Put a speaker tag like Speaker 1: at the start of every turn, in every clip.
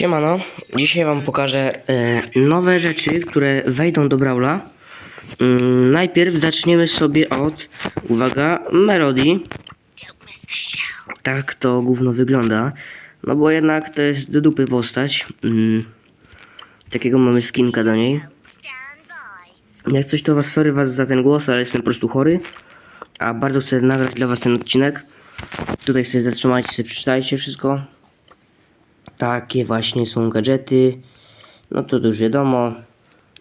Speaker 1: Siemano, dzisiaj wam pokażę e, nowe rzeczy, które wejdą do Brawla. Mm, najpierw zaczniemy sobie od, uwaga, melodii. Tak to gówno wygląda. No bo jednak to jest do dupy postać. Mm, takiego mamy skinka do niej. Jak coś to was, sorry was za ten głos, ale jestem po prostu chory. A bardzo chcę nagrać dla was ten odcinek. Tutaj sobie zatrzymajcie, sobie przeczytajcie wszystko. Takie właśnie są gadżety. No to już wiadomo.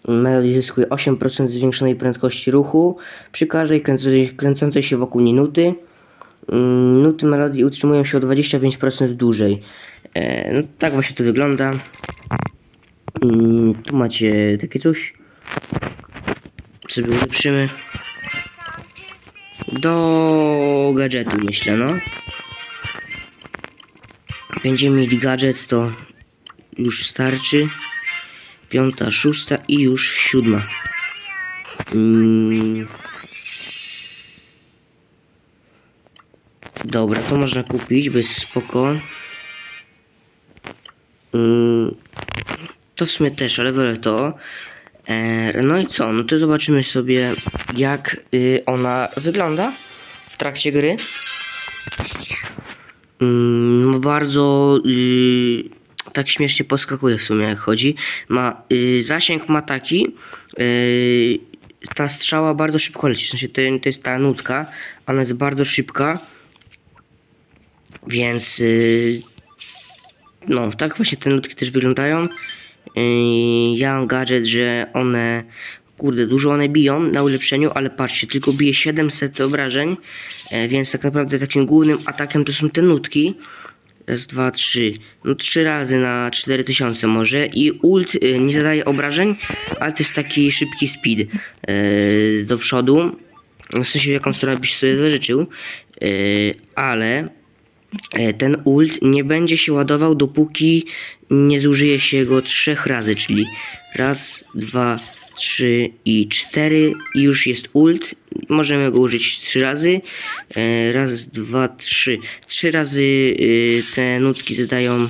Speaker 1: Melody zyskuje 8% zwiększonej prędkości ruchu przy każdej kręcącej, się wokół niej nuty. Mm, Nuty melodii utrzymują się o 25% dłużej. E, no, tak właśnie to wygląda. Mm, Tu macie takie coś. Sobie ulepszymy. Do gadżetu myślę, no. Będziemy mieli gadżet, to już starczy. Piąta, szósta i już siódma. Mm. Dobra, to można kupić, bez spoko. Mm. To w sumie też, ale wolę to. E, no i co? No to zobaczymy sobie, jak y, ona wygląda w trakcie gry. Mm, bardzo y, tak śmiesznie poskakuje w sumie jak chodzi. Ma y, zasięg ma taki. y, ta strzała bardzo szybko leci. W sensie to, to jest ta nutka. Ona jest bardzo szybka. Więc y, no tak właśnie te nutki też wyglądają. Y, ja mam gadżet, że one kurde dużo one biją na ulepszeniu, ale patrzcie, tylko bije 700 obrażeń, e, więc tak naprawdę takim głównym atakiem to są te nutki. Raz, dwa, trzy. No trzy razy na 4000 może. I ult y, nie zadaje obrażeń, ale to jest taki szybki speed y, do przodu. W sensie jaką stronę byś sobie zażyczył. Ale e, ten ult nie będzie się ładował dopóki nie zużyje się go trzech razy, czyli raz, dwa, trzy i cztery i już jest ult. Możemy go użyć trzy razy. E, Raz, dwa, trzy. Trzy razy y, te nutki zadają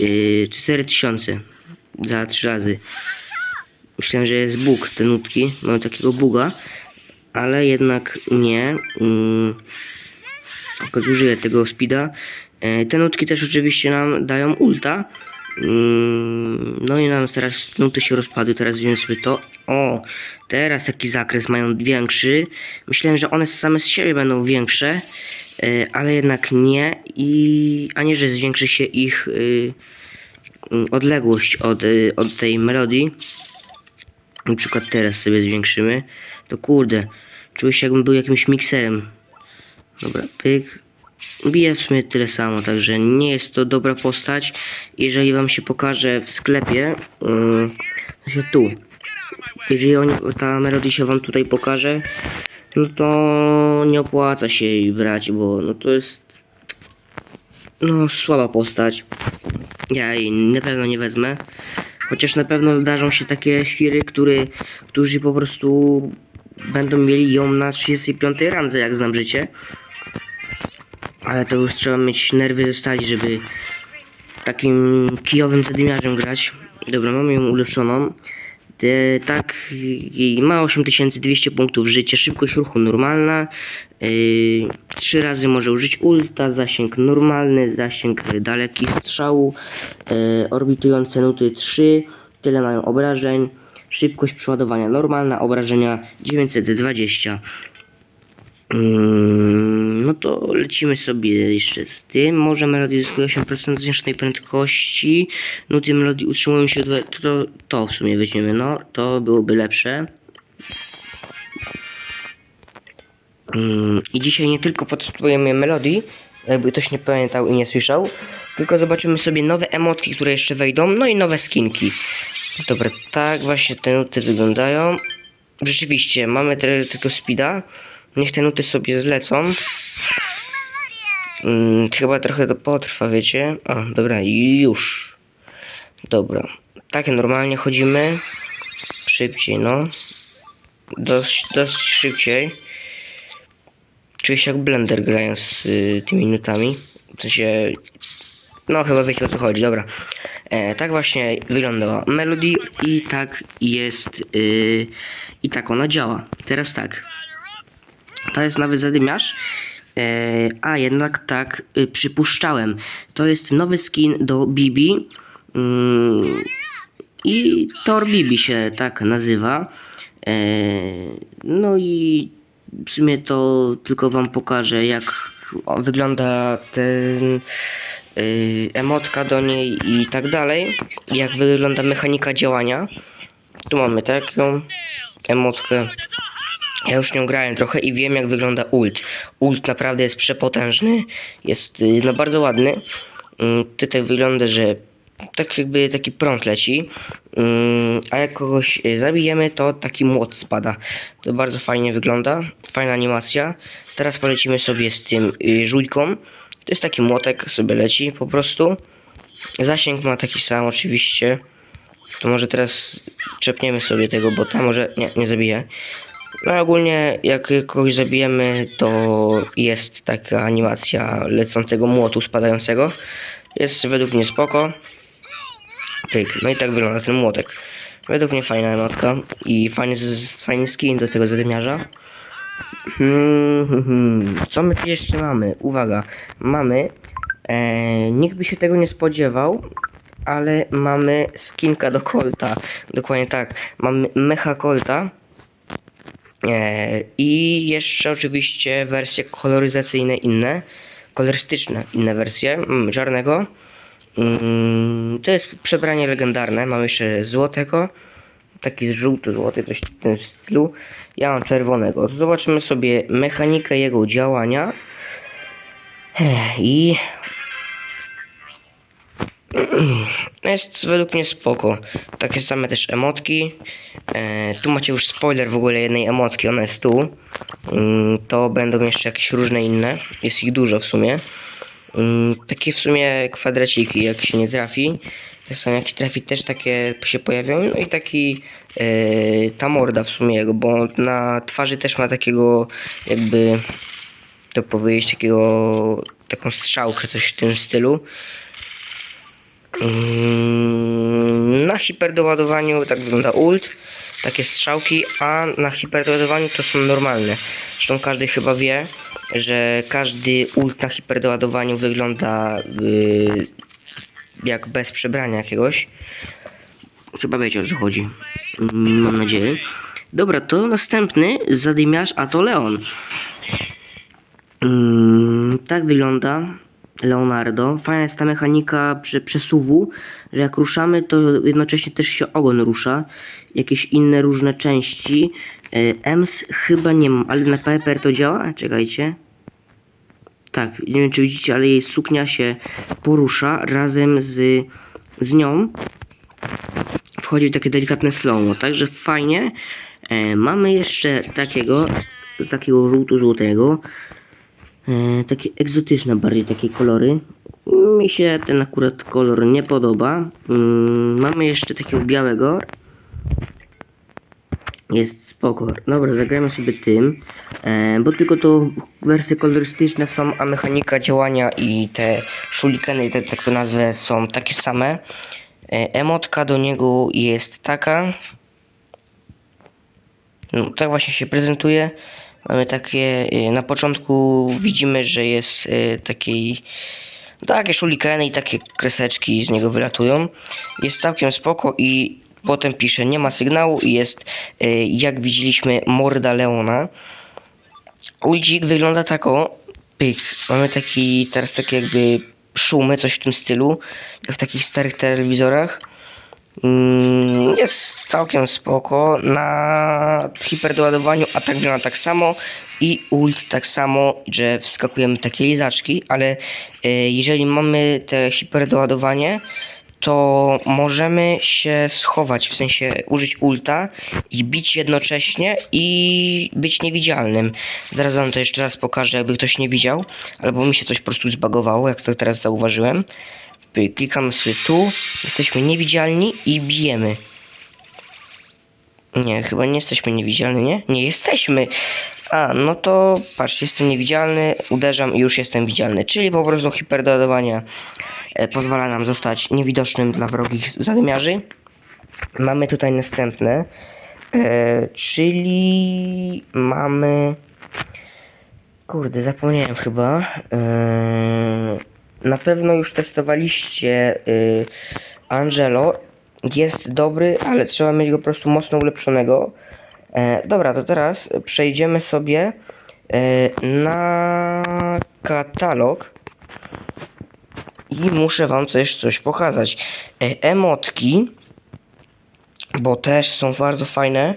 Speaker 1: y, 4000 za trzy razy. Myślałem, że jest bug te nutki. Mam takiego buga, ale jednak nie. Mm, tylko zużyję tego speeda. E, Te nutki też oczywiście nam dają ulta. Mm, No i nam teraz nuty się rozpadły, teraz wziąłem sobie to. O, teraz taki zakres mają większy. Myślałem, że one same z siebie będą większe, e, ale jednak nie. I, a nie, że zwiększy się ich y, mm, odległość od, od tej melodii. Na przykład teraz sobie zwiększymy. To kurde, czuję się jakbym był jakimś mikserem. Dobra, pyk. Bije w sumie tyle samo, także nie jest to dobra postać. Jeżeli wam się pokaże w sklepie, yy, to się tu. Jeżeli oni, ta melodia się wam tutaj pokaże, no to nie opłaca się jej brać, bo no to jest no słaba postać. Ja jej na pewno nie wezmę. Chociaż na pewno zdarzą się takie świry, który, którzy po prostu będą mieli ją na 35 randze, jak znam życie. Ale to już trzeba mieć nerwy ze stali, żeby takim kijowym zadymiarzem grać. Dobra, mamy ją ulepszoną. E, tak, ma 8200 punktów życia, szybkość ruchu normalna. Yy, trzy razy może użyć ulta, zasięg normalny, zasięg daleki strzału, yy, orbitujące nuty 3, tyle mają obrażeń. Szybkość przeładowania normalna, obrażenia 920. Mm, No to lecimy sobie jeszcze z tym. Może melodii zyskuje 8% zwiększonej prędkości. Nuty melodii utrzymują się. dwa- To, to w sumie weźmiemy, no. To byłoby lepsze. Mm, I dzisiaj nie tylko potrzebujemy melodii, jakby ktoś nie pamiętał i nie słyszał, tylko zobaczymy sobie nowe emotki, które jeszcze wejdą, no i nowe skinki. Dobra, tak właśnie te nuty wyglądają. Rzeczywiście, mamy te, tylko speeda. Niech te nuty sobie zlecą. Mm, chyba trochę to potrwa, wiecie. A, dobra, już. Dobra. Tak normalnie chodzimy. Szybciej, no. Dość, dość szybciej. Czuję się jak blender grając z y, tymi nutami. W sensie... No chyba wiecie o co chodzi, dobra. E, tak właśnie wyglądała Melody i tak jest yy, i tak ona działa. Teraz tak. To jest nowy zadymiarz. E, a jednak tak y, przypuszczałem. To jest nowy skin do Bibi. Mm, I Thor Bibi się tak nazywa. E, no i w sumie to tylko wam pokażę jak wygląda ten y, emotka do niej i tak dalej. Jak wygląda mechanika działania. Tu mamy taką emotkę. Ja już nią grałem trochę i wiem jak wygląda ult. Ult naprawdę jest przepotężny, jest y, no bardzo ładny. Mm, Tutaj wygląda, że tak jakby taki prąd leci, Mm, a jak kogoś y, zabijemy, to taki młot spada. To bardzo fajnie wygląda, fajna animacja. Teraz polecimy sobie z tym y, żółtką. To jest taki młotek, sobie leci po prostu. Zasięg ma taki sam oczywiście. To może teraz czepniemy sobie tego bota, może nie, nie zabije. No ogólnie jak kogoś zabijemy, to jest taka animacja lecącego młotu spadającego. Jest według mnie spoko. Pyk. No i tak wygląda ten młotek. Według mnie fajna emotka i fajny, fajny skin do tego zadymiarza. Hmm, hmm, hmm. Co my tu jeszcze mamy? Uwaga, mamy. E, nikt by się tego nie spodziewał, ale mamy skinka do Colta. Dokładnie tak. Mamy mecha Colta. E, I jeszcze oczywiście wersje koloryzacyjne inne, kolorystyczne inne wersje, mm, czarnego. Mm, to jest przebranie legendarne, mam jeszcze złotego, taki żółto-złoty, coś w tym stylu. Ja mam czerwonego. Zobaczymy sobie mechanikę jego działania. Ech, I jest według mnie spoko. Takie same też emotki. E, tu macie już spoiler w ogóle jednej emotki, ona jest tu. Mm, to będą jeszcze jakieś różne inne. Jest ich dużo w sumie. Mm, takie w sumie kwadraciki, jak się nie trafi. Tak samo jak się trafi też takie się pojawią. No i taki e, ta morda w sumie jego, bo na twarzy też ma takiego jakby to powiedzieć takiego taką strzałkę, coś w tym stylu. Mm, Na hiperdoładowaniu tak wygląda ult, takie strzałki, a na hiperdoładowaniu to są normalne. Zresztą każdy chyba wie, że każdy ult na hiperdoładowaniu wygląda y, jak bez przebrania jakiegoś. Chyba wiecie o co chodzi. Mm, Mam nadzieję. Dobra, to następny zadymiarz, a to Leon. Mm, tak wygląda Leonardo. Fajna jest ta mechanika przesuwu, że jak ruszamy, to jednocześnie też się ogon rusza. Jakieś inne różne części. E, EMS chyba nie mam, ale na Piper to działa? Czekajcie. Tak, nie wiem czy widzicie, ale jej suknia się porusza razem z, z nią. Wchodzi w takie delikatne slow także fajnie. E, mamy jeszcze takiego, takiego żółto-złotego. E, takie egzotyczne bardziej takie kolory. Mi się ten akurat kolor nie podoba. Mm, mamy jeszcze takiego białego. Jest spoko. Dobra, zagramy sobie tym. E, bo tylko to wersje kolorystyczne są, a mechanika działania i te szulikany, te, tak to nazwę, są takie same. E, emotka do niego jest taka. No, tak właśnie się prezentuje. Mamy takie, y, na początku widzimy, że jest y, takiej, takie szulikany i takie kreseczki z niego wylatują. Jest całkiem spoko i potem pisze, nie ma sygnału i jest, y, jak widzieliśmy, morda Leona. Uldzik wygląda tak o, mamy taki, teraz takie jakby szumy, coś w tym stylu, w takich starych telewizorach. Mm, Jest całkiem spoko. Na hiperdoładowaniu atak wygląda tak samo i ult tak samo, że wskakujemy takie lizaczki, ale e, jeżeli mamy te hiperdoładowanie, to możemy się schować, w sensie użyć ulta i bić jednocześnie i być niewidzialnym. Zaraz wam to jeszcze raz pokażę, jakby ktoś nie widział, albo mi się coś po prostu zbagowało, jak to teraz zauważyłem. Klikamy sobie tu, jesteśmy niewidzialni i bijemy. Nie, chyba nie jesteśmy niewidzialni, nie? Nie jesteśmy! A, no to patrzcie, jestem niewidzialny, uderzam i już jestem widzialny, czyli po prostu hiperdoładowania e, pozwala nam zostać niewidocznym dla wrogich zadymiarzy. Mamy tutaj następne, e, czyli mamy... Kurde, zapomniałem chyba. E, na pewno już testowaliście y, Angelo. Jest dobry, ale trzeba mieć go po prostu mocno ulepszonego. E, dobra, to teraz przejdziemy sobie e, na katalog i muszę wam też coś pokazać. E, emotki, bo też są bardzo fajne,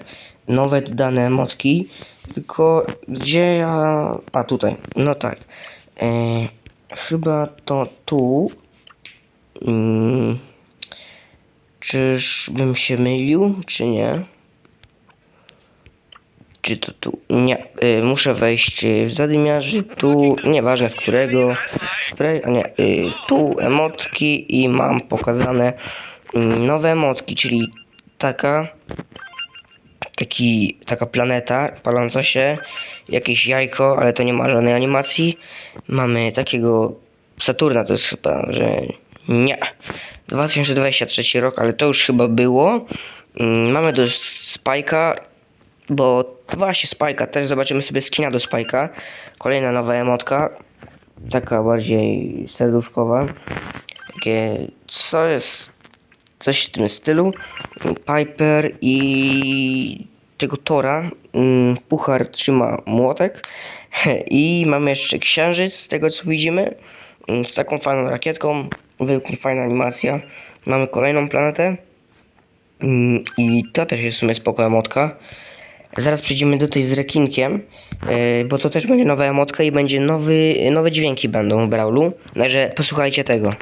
Speaker 1: nowe dodane emotki, tylko gdzie ja... A tutaj, no tak. E, chyba to tu. Mm, czyżbym się mylił, czy nie? Czy to tu? Nie. Y, muszę wejść w zadymiarzy. Tu, nieważne w którego. Spray, a nie. Y, tu emotki i mam pokazane mm, nowe emotki, czyli taka. Taki, taka planeta paląca się, jakieś jajko, ale to nie ma żadnej animacji. Mamy takiego Saturna, to jest chyba, że nie. 2023 rok, ale to już chyba było. Mm, Mamy do Spike'a, bo właśnie Spike'a, też zobaczymy sobie skina do Spike'a. Kolejna nowa emotka, taka bardziej serduszkowa. Takie, co jest, coś w tym stylu. Piper i tego Tora. mm, Puchar trzyma młotek. I mamy jeszcze księżyc, z tego co widzimy. mm, Z taką fajną rakietką. Mnie fajna animacja. Mamy kolejną planetę. Mm, I to też jest w sumie spoko emotka. Zaraz przejdziemy do tej z rekinkiem, yy, bo to też będzie nowa emotka i będzie nowy, nowe dźwięki będą w Brawlu. Także posłuchajcie tego.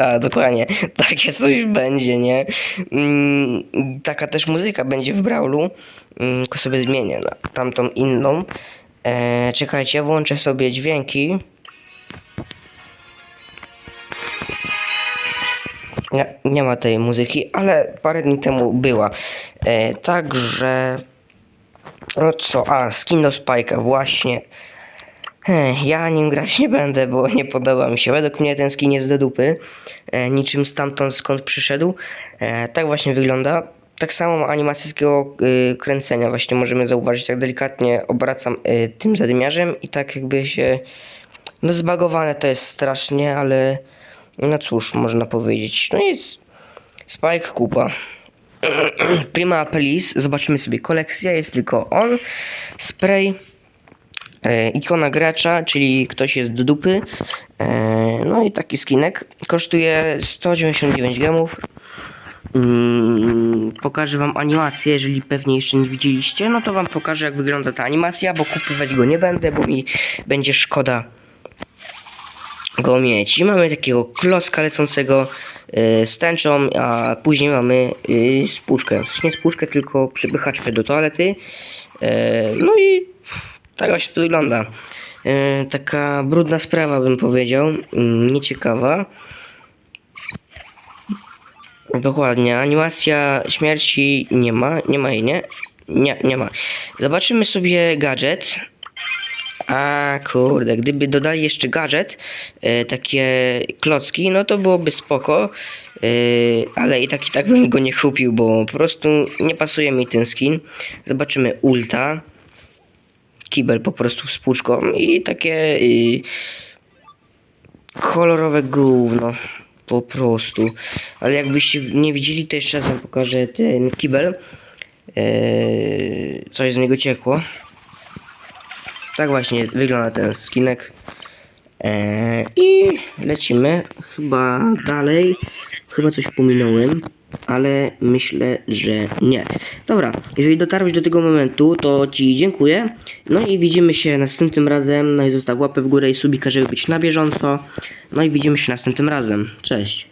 Speaker 1: Tak, dokładnie. Takie coś będzie, nie? Mm, taka też muzyka będzie w Brawlu. Mm, tylko sobie zmienię na tamtą inną. E, czekajcie, włączę sobie dźwięki. Nie, nie ma tej muzyki, ale parę dni temu była. E, także. No co? A, skin do Spike'a, właśnie. Ja nim grać nie będę, bo nie podoba mi się. Według mnie ten skin jest do dupy. E, niczym stamtąd skąd przyszedł. E, tak właśnie wygląda. Tak samo ma animację z takiego y, kręcenia. Właśnie możemy zauważyć, jak delikatnie obracam y, tym zadymiarzem i tak jakby się... No zbagowane to jest strasznie, ale no cóż, można powiedzieć. No jest Spike Kupa. Prima Apelis, zobaczymy sobie kolekcja, jest tylko on, spray, ikona gracza, czyli ktoś jest do dupy, e, no i taki skinek, kosztuje 199 gemów. Mm, pokażę wam animację, jeżeli pewnie jeszcze nie widzieliście, no to wam pokażę jak wygląda ta animacja, bo kupować go nie będę, bo mi będzie szkoda go mieć. I mamy takiego klocka lecącego y, z tęczą, a później mamy y, spłuczkę. W nie spłuczkę, tylko przypychaczkę do toalety. No i tak właśnie to wygląda. Y, taka brudna sprawa bym powiedział, y, nieciekawa. Dokładnie, animacja śmierci nie ma, nie ma jej, nie? Nie, nie ma. Zobaczymy sobie gadżet. A kurde, gdyby dodali jeszcze gadżet, e, takie klocki, no to byłoby spoko, e, ale i tak i tak bym go nie kupił, bo po prostu nie pasuje mi ten skin. Zobaczymy ulta, kibel po prostu z puszką i takie y, kolorowe gówno, po prostu. Ale jakbyście nie widzieli, to jeszcze raz wam pokażę ten kibel, e, coś z niego ciekło. Tak właśnie wygląda ten skinek. Eee, I lecimy chyba dalej. Chyba coś pominąłem, ale myślę, że nie. Dobra, jeżeli dotarłeś do tego momentu, to Ci dziękuję. No i widzimy się następnym razem. No i zostaw łapę w górę i subika, żeby być na bieżąco. No i widzimy się następnym razem. Cześć.